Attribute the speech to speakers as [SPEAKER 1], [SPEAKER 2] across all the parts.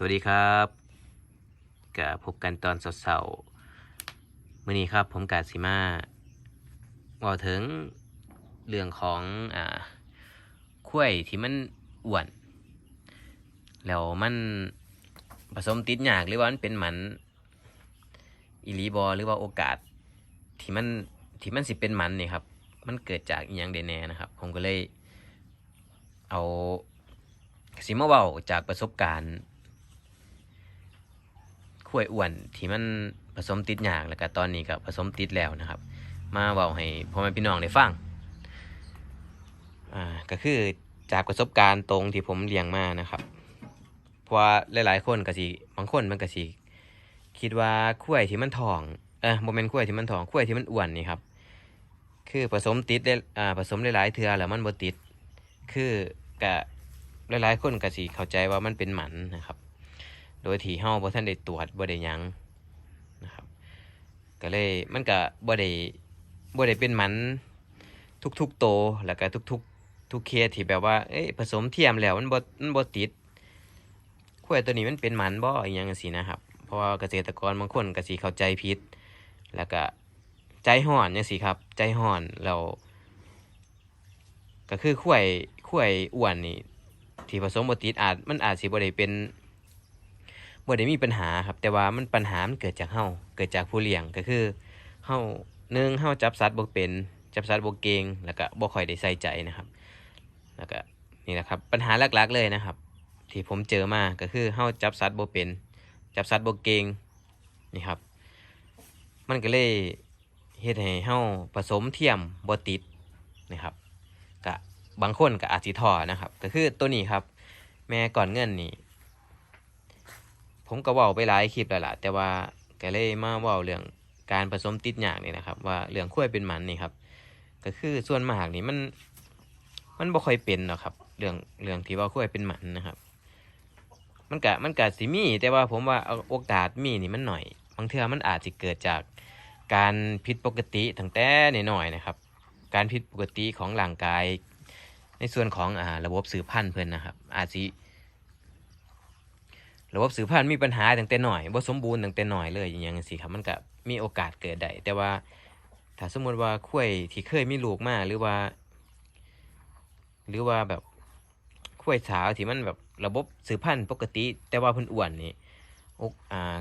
[SPEAKER 1] สวัสดีครับกับพบกันตอนเสาร์มื่อนี้ครับผมกาสิมาบอกถึงเรื่องของอ่าข้วยที่มันอ้วน แล้วมันผสมติดหยากหรือว่ามันเป็นหมันอิลีบอหรือว่าโอกาสที่มันที่มันสิเป็นหมันนี่ครับ มันเกิดจากอหย่างเดแน่นะครับ ผมก็เลยเอาสิมาเว้าจากประสบการณ์ ข้วยอ้วนที่มันผสมติดยากแล้วก็ตอนนี้ก็ผสมติดแล้วนะครับ มาเว้าให้พ่อแม่พี่น้องได้ฟังอ่าก็คือจากประสบการณ์ตรงที่ผมเลี้ยงมานะครับ เพราะว่าหลายๆ คนก็สิบางคนมันก็สิคิดว่าข้วยที่มันทองเออโมเมนต์ข้วยที่มันทองข้วยที่มันอ้วนนี่ครับ คือผสมติดได้อ่าผสมหลายๆเทือแล้วมันบ่ติด คือกะหลายๆคนก็สิเข้าใจว่ามันเป็นหมันนะครับ โดยที่เฮาบ่ทันได้ตรวจบ่ได้หยังนะครับ ก็เลยมันก็บ่ได้บ่ได้เป็นมันทุกๆโตแล้วก็ทุกๆ ทุกเคสที่แบบว่าเอ้ยผสมเทียมแล้วมันบ่มันบ่ติดข้วยตัวนี้มันเป็นมันบ่อีหยังจังซี่นะครับเพราะว่าเกษตรกรบางคนก็สิเข้าใจผิด แล้วก็ใจห่อนจังซี่ครับ ใจห่อนแล้วก็คือข้วยข้วยอ้วนนี่ที่ผสมบติดอาจมันอาจสิบ่ได้เป็น บ่ได้มีปัญหาครับ แต่ว่ามันปัญหามันเกิดจากเฮาเกิดจากผู้เลี้ยงก็คือเฮาหนึ่งเฮาจับสัตว์บ่เป็น จับสัตว์บ่เก่งแล้วก็บ่ค่อยได้ใส่ใจนะครับ แล้วก็นี่แหละครับปัญหาหลักๆเลยนะครับ ที่ผมเจอมาก็คือเฮาจับสัตว์บ่เป็น จับสัตว์บ่เก่งนี่ครับ มันก็เลยเฮ็ดให้เฮาผสมเทียมบ่ติดนะครับกะบางคนก็อาจสิท้อนะครับ ก็คือตัวนี้ครับ แม่ก่อนเงินนี่ ผมก็เว้าไปหลายคลิปแล้วล่ะ แต่ว่าก็เลยมาเว้าเรื่องการผสมติดยากนี่นะครับ ว่าเรื่องขั้วเป็นหมันนี่ครับ ก็คือส่วนมากนี่มัน มันบ่ค่อยเป็นหรอกครับ เรื่องเรื่องที่ว่าข้วเป็นหมันนะครับ มันกะมันกะสิมี แต่ว่าผมว่าเอาโอกาสมีนี่มันหน่อยบางเทื่อมันอาจจะเกิดจากการผิดปกติตั้งแต่หน้อยๆนะครับ การผิดปกติของร่างกาย ในส่วนของอ่าระบบสืบพันธุ์เพิ่นนะครับ อาจสิ ระบบสืบพันธุ์มีปัญหาตั้งแต่หน่อยบ่สมบูรณ์ตั้งแต่หน่อยเลยอย่างจังซี่ครับมันก็มีโอกาสเกิดได้แต่ว่าถ้าสมมติว่าข้วยที่เคยมีลูกมาหรือว่า หรือว่าแบบข้วยสาวที่มันแบบระบบสืบพันธุ์ปกติ แต่ว่าเพิ่นอ้วนนี่โอกอ่า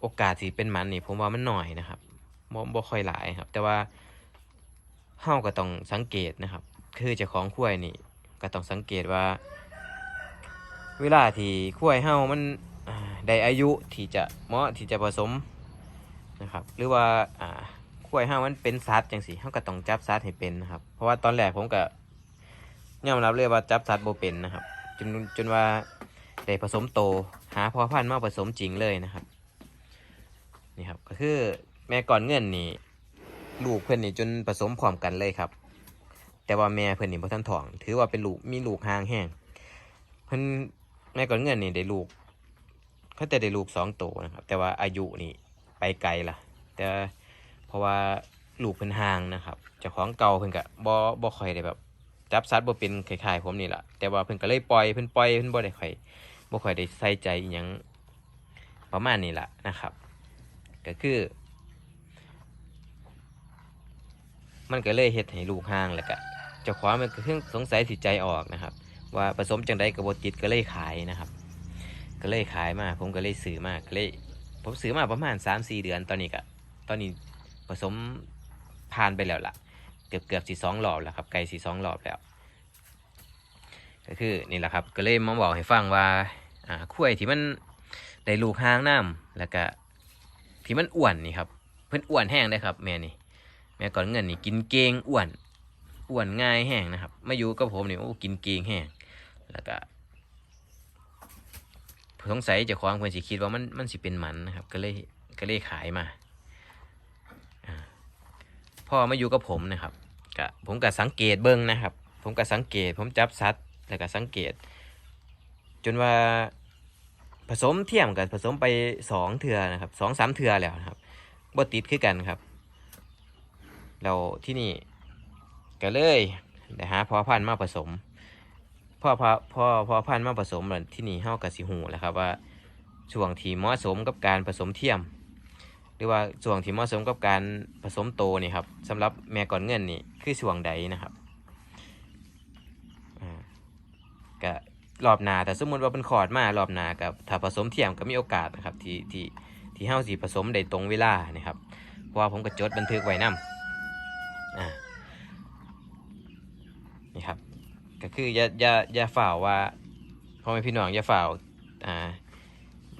[SPEAKER 1] โอกาสที่เป็นมันนี่ผมว่ามันหน้อยนะครับบ่บ่ค่อยหลายครับ แต่ว่าเฮาก็ต้องสังเกตนะครับ คือเจ้าของข้วยนี่ก็ต้องสังเกตว่า เวลาที่ขั้วยเฮามันได้อายุที่จะเหมาะที่จะผสมนะครับหรือว่าอ่าข้วยเฮามันเป็นสัตว์จังซี่เฮาก็ต้องจับสัตว์ให้เป็นนะครับ เพราะว่าตอนแรกผมก็ยอมรับเลยว่าจับสัตว์บ่เป็นนะครับจนจนว่าได้ผสมโตหาพอพันธุ์มาผสมจริงเลยนะครับนี่ครับก็คือแม่ก่อนเงินนี่ลูกเพื่อนนี่จนผสมพร้อมกันเลยครับ แต่ว่าแม่เพื่อนนี่บ่ทันท้อง ถือว่าเป็นลูกมีลูกห่างแห้งเพิ่น แม่ก่อนเงินนี่ได้ลูกเขาแต่ได้ลูกสองโตวนะครับ แต่ว่าอายุนี่ไปไกลละแต่เพราะว่าลูกเพิ่นห่างนะครับเจ้าของเก่าเพิ่นก็บ่บ่ค่อยได้แบบจับสัตว์บ่เป็นคล้ายๆผมนี่แหละแต่ว่าเพิ่นก็เลยปล่อยเพิ่นปล่อยเพิ่นบ่ได้ค่อยบ่ค่อยได้ใส่ใจอหยังประมาณนี้ล่ะนะครับ ก็คือ มันก็เลยเฮ็ดให้ลูกห่างแล้วก็เจ้าของมันก็เพิ่งสงสัยสิใจออกนะครับ ว่าผสมจังใดกับบติดก็เลยขายนะครับ ก็เลยขายมาผมก็เลยซื้อมาก็เลยผมซื้อมาประมาณ3ามสี่เดือนตอนนี้ก็ตอนนี้ผสมผ่านไปแล้วล่ะ เกือบเกือบสี่สองรอบแล้วครับไก่สี่สองรอบแล้ว ก็คือนี่แหละครับก็เลยมาบอกให้ฟังว่าอ่าข้วที่มันได้ลูกห่างน้ำแล้วก็ที่มันอ้วนนี่ครับเพิ่นอ้วนแห้งได้ครับ แม่นี่แม่ก่อนเงินนี่กินเกงอ้วนอ้วนง่ายแห้งนะครับมาอยู่กับผมนี่โอ้กินเกงแห้ง แล้วก็สงสัยจะคว้าของเพื่อนสิคิดว่ามันมันสิเป็นหมันนะครับ ก็เลยก็เลยขายมาพ่อมาอยู่กับผมนะครับก็ผมก็สังเกตเบิ้งนะครับ ผมก็สังเกต ผมจับสัตว์แล้วก็สังเกต จนว่าผสมเทียมกันผสมไปสองเทือนะครับสองสามเทือแล้วนะครับบ่ติดคือกันครับเราที่นี่ก็เลยได้หาพอพันธุ์มาผสม พ่อพ่อพ่อพ่อพันธุ์มาผสมแล้วที่นี่เฮากับสิหูแหล้วครับว่าช่วงที่เหมาะสมกับการผสมเทียม หรือว่าช่วงที่เหมาะสมกับการผสมโตนี่ครับสำหรับแม่ก่อนเงินนี่คือช่วงใดนะครับก็รอบหนาแต่สมมติว่าเป็นขอดมารอบหนากับถ้าผสมเทียมก็มีโอกาสนะครับที่ที่ที่เฮาสิผสมได้ตรงเวลานะครับเพราะว่าผมก็จดบันทึกไว้นํอ่านี่ครับ ก็คืออย่าอย่าอย่าฝ่าว่าพ่อแม่พี่น้องอย่าฝ่าวอ่า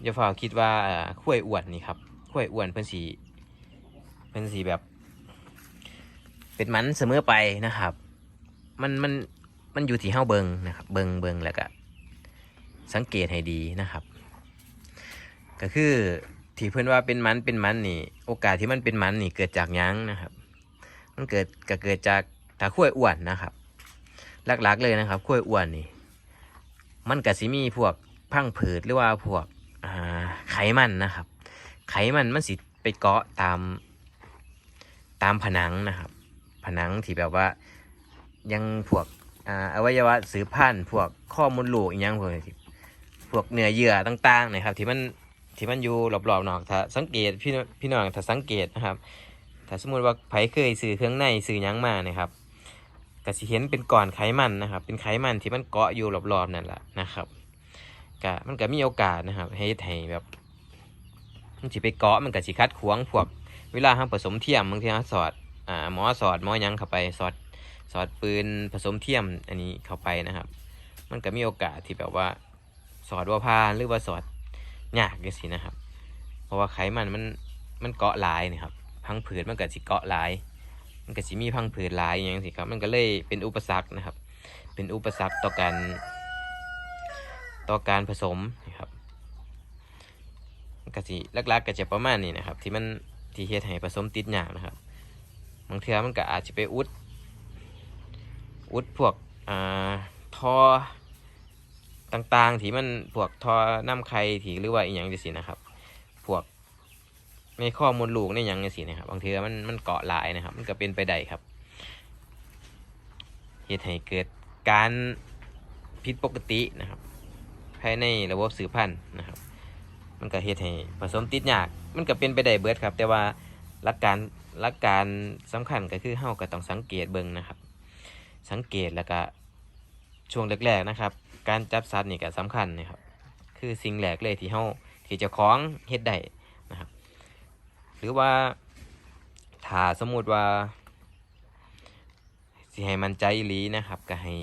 [SPEAKER 1] อย่าฝ่าวคิดว่าอ่าข้วยอ้วนนี่ครับข้วยอ้วนเพิ่นสีเพิ่นสีแบบ เป็นมันเสมอไปนะครับ มันมันมันอยู่ที่เฮาเบิงนะครับ เบิงเบิงแล้วก็สังเกตให้ดีนะครับ ก็คือที่เพื่อนว่าเป็นมันเป็นมันนี่ โอกาสที่มันเป็นมันนี่เกิดจากยังนะครับ มันเกิดก็เกิดจากถ้าข้วยอ้วนนะครับ หลักๆเลยนะครับข้วยอ้วนนี่ มันก็สิมีพวกพังผืดหรือว่าพวกไขมันนะครับ ไขมันมันสิไปเกาะตามตามผนังนะครับ ผนังที่แบบว่ายังพวกอวัยวะสืบพันธุ์พวกข้อมูลลูกอีกอย่างพวกพวกเนื้อเยื่อต่างๆนะครับ ที่มันที่มันอยู่รอบๆนอกถ้าสังเกตพี่น้องพี่น้องถ้าสังเกตนะครับ ถ้าสมมติว่าไผเคยซื้อเครื่องในซื้อยังมานะครับ ก็สิเห็นเป็นก้อนไขมันนะครับ เป็นไขมันที่มันเกาะอยู่รอบๆนั่นแหละนะครับก็มันก็มีโอกาสนะครับให้ให้แบบมันสิไปเกาะมันก็สิคัดขวางพวกเวลาเราผสมเทียมบางทีเราสอดอ่าหมอสอดหมอยังเข้าไปสอดสอดปืนผสมเทียมอันนี้เข้าไปนะครับ มันก็มีโอกาสที่แบบว่าสอดว่าพานหรือว่าสอดยากจังซี่นะครับ เพราะว่าไขมันมันมันเกาะหลายนะครับพังผืดมันก็สิเกาะหลาย มันก็สิมีพังผืดหลายอย่างสิครับ มันก็เลยเป็นอุปสรรคนะครับ เป็นอุปสรรคต่อการต่อการผสมนะครับมันก็สิลักๆก็จะประมาณนี้นะครับ ที่มันที่เฮ็ดให้ผสมติดยากนะครับบางเทื่อมันก็อาจจะไปอุด อุดพวกอ่าทอต่างๆ ที่มันพวกทอน้ำไข่ที่หรือว่าอีหยังจังซี่นะครับ พวก ในข้อมูลลูกในหยังจังซี่นะครับบางเทื่อมันมันเกาะหลายนะครับ มันก็เป็นไปได้ครับเฮ็ดให้เกิดการผิดปกตินะครับ ภายในระบบสืบพันธุ์นะครับ มันก็เฮ็ดให้ผสมติดยาก มันก็เป็นไปได้เบิดครับ แต่ว่าหลักการหลักการสำคัญก็คือเฮาก็ต้องสังเกตเบิ่งนะครับ สังเกตแล้วก็ช่วงแรกๆนะครับ การจับสัตว์นี่ก็สำคัญนะครับ คือสิ่งแรกเลยที่เฮาที่จะคล้องเฮ็ดได้ หรือว่าถ้าสมมุติว่าสิให้มันใจหลีนะครับ ก็ให้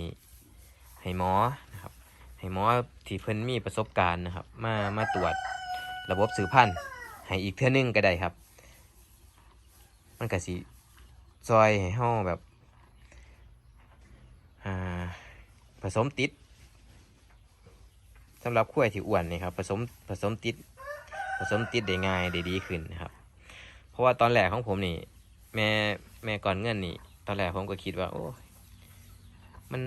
[SPEAKER 1] ให้หมอนะครับ ให้หมอที่เพิ่นมีประสบการณ์นะครับ มามาตรวจระบบสืบพันธุ์ให้อีกเทื่อนึงก็ได้ครับ มันก็สิซอยให้เฮาแบบผสมติดสำหรับขั้วที่อ้วนนี่ครับผสมผสมติดผสมติดได้ง่ายได้ดีขึ้นนะครับ ราะว่าตอนแรกของผมนี่ แม่แม่ก่อนเงินนี่ ตอนแรกผมก็คิดว่า โอ้มัน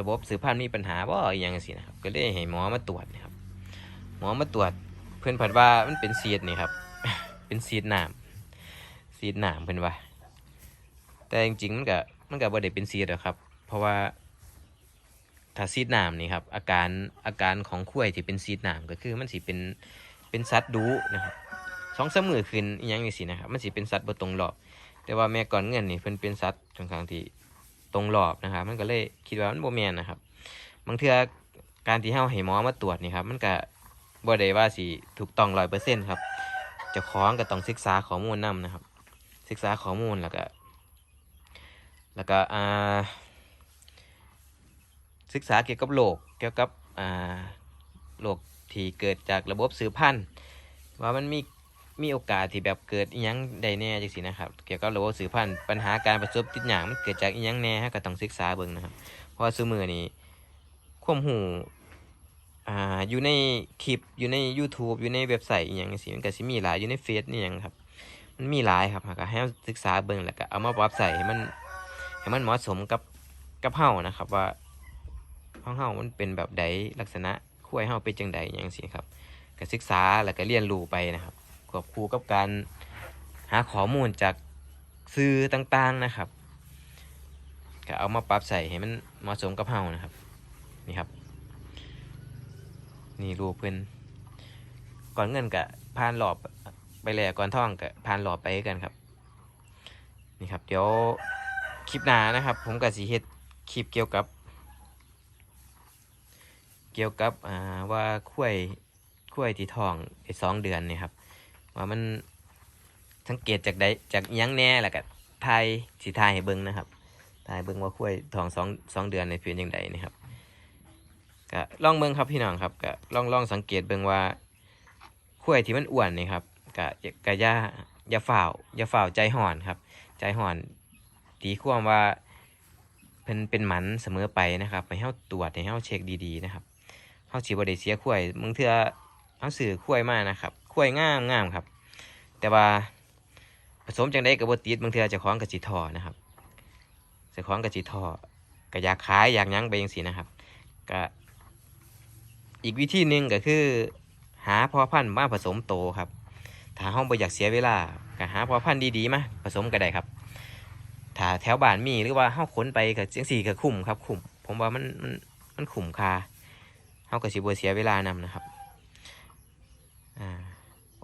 [SPEAKER 1] ระบบสืบพันธุ์มีปัญหาบ่อย่างสินะครับ ก็เลยให้หมอมาตรวจนะครับ หมอมาตรวจ เพื่อนเพัดว่ามันเป็นซีดนี่ครับ เป็นซีดหนามซีดหนามเพื่อนว่า แต่จริงๆมันก็มันก็บ่ได้เป็นซีดหรอกครับ เพราะว่าถ้าซีดหนามนี่ครับอาการอาการของขั้วที่เป็นซีดหนามก็คือมันสิเป็นเป็นสัตว์ดุนะครับ สองสามมือขึ้นอหยังนี่สินะครับมันสิเป็นสัตว์บ่ตรงรอบ แต่ว่าแม่ก่อนเงินนี่เพิ่นเป็นสัตว์ค่อนข้างที่ตรงรอบนะครับ มันก็เลยคิดว่ามันบ่แม่นนะครับบางเทื่อการที่เฮาให้หมอมาตรวจนี่ครับมันก็บ่ได้ว่าสิถูกต้อง100%ครับเจ้าของก็ต้องศึกษาข้อมูลนํนะครับ ศึกษาข้อมูลแล้วก็แล้วก็อ่าศึกษาเกี่ยวกับโรคเกี่ยวกับอ่าโรคที่เกิดจากระบบสืบพันธุ์ว่ามันมี มีโอกาสที่แบบเกิดอีหยังใดแน่จังซี่นะครับ เกี่ยวกับระบบสืบพันธุ์ปัญหาการประสบติดหยังมันเกิดจากอีหยังแน่ฮะก็ต้องศึกษาเบิ่งนะครับ เพราะว่าซุมื้อนี้ความรู้อ่าอยู่ในคลิปอยู่ใน YouTube อยู่ในเว็บไซต์อีหยังจังซี่มันก็สิมีหลายอยู่ในเฟซนี่หยังครับ มันมีหลายครับก็ให้เราศึกษาเบิ่งแล้วก็เอามาปรับใส่ให้มันให้มันเหมาะสมกับกับเฮานะครับว่าของเฮามันเป็นแบบใดลักษณะคุ้วยเฮาเป็นจังใดอย่างซี่ครับก็ศึกษาแล้วก็เรียนรู้ไปนะครับ ควบคู่กับการหาข้อมูลจากสื่อต่างๆนะครับก็เอามาปรับใส่ให้มันเหมาะสมกับเฮานะครับ นี่ครับ นี่รูปเพิ่นก่อนเงินกับผ่านหลอบไปแล้วก่อนท่องกับผ่านหลอบไปกันครับ นี่ครับ เดี๋ยวคลิปหน้านะครับ ผมกับสีเฮ็ดคลิปเกี่ยวกับ เกี่ยวกับว่าคุ้ยคุ้ยที่ทองได้สองเดือนเนี่ยครับ ว่ามันสังเกตจากใดจากยังแน่แล้วก็ทายสีทายให้เบิ่งนะครับทายเบิ่งว่าคุ้ยทองสองสองเดือนในเป็นยังไงนะครับก็ลองเบิ่งครับพี่น้องครับก็ลองลองสังเกตเบิ่งว่าคุ้ยที่มันอ้วนนี่ครับก็ก็อย่าอย่าฝ่าวอย่าฝ่าวใจห่อนครับ ใจห่อนตีความว่าเป็นเป็นหมันเสมอไปนะครับให้เฮาตรวจให้เฮาเช็คดีๆนะครับเฮาสิบ่ได้เสียคุ้ยมึงเทื่อเฮาซื้อคุ้ยมากนะครับ คุ้ยงามงามครับ แต่ว่าผสมจังได๋ก็บ่ติดบางเทือเจ้าของก็สิท้อนะครับเจ้าของก็สิท้อก็อยากขายอยากยั้งไปจังซี่นะครับก็อีกวิธีหนึ่งก็คือ หาพอพันธุ์มาผสมโตครับ ถ้าเฮาบ่อยากเสียเวลาก็หาพอพันธุ์ดีๆมาผสมก็ได้ครับถ้าแถวบ้านมีหรือว่าเฮาขนไปก็จังซี่ก็คุ้มครับคุ้มผมว่ามันมันมันคุ้มค่าเฮาก็สิบ่เสียเวลานำนะครับ อ่า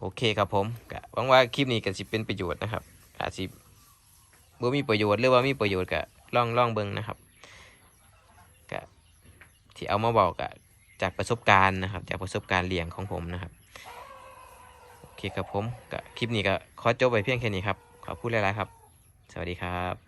[SPEAKER 1] โอเคครับผมก็หวังว่าคลิปนี้ก็สิเป็นประโยชน์นะครับอาจสิบ่มีประโยชน์หรือว่ามีประโยชน์ก็ล่องล่องเบิ่งนะครับก็ที่เอามาบอกก็จากประสบการณ์นะครับ จากประสบการณ์เลี้ยงของผมนะครับโอเคครับผมก็คลิปนี้ก็ขอจบไปเพียงแค่นี้ครับขอบคุณหลายๆครับ สวัสดีครับ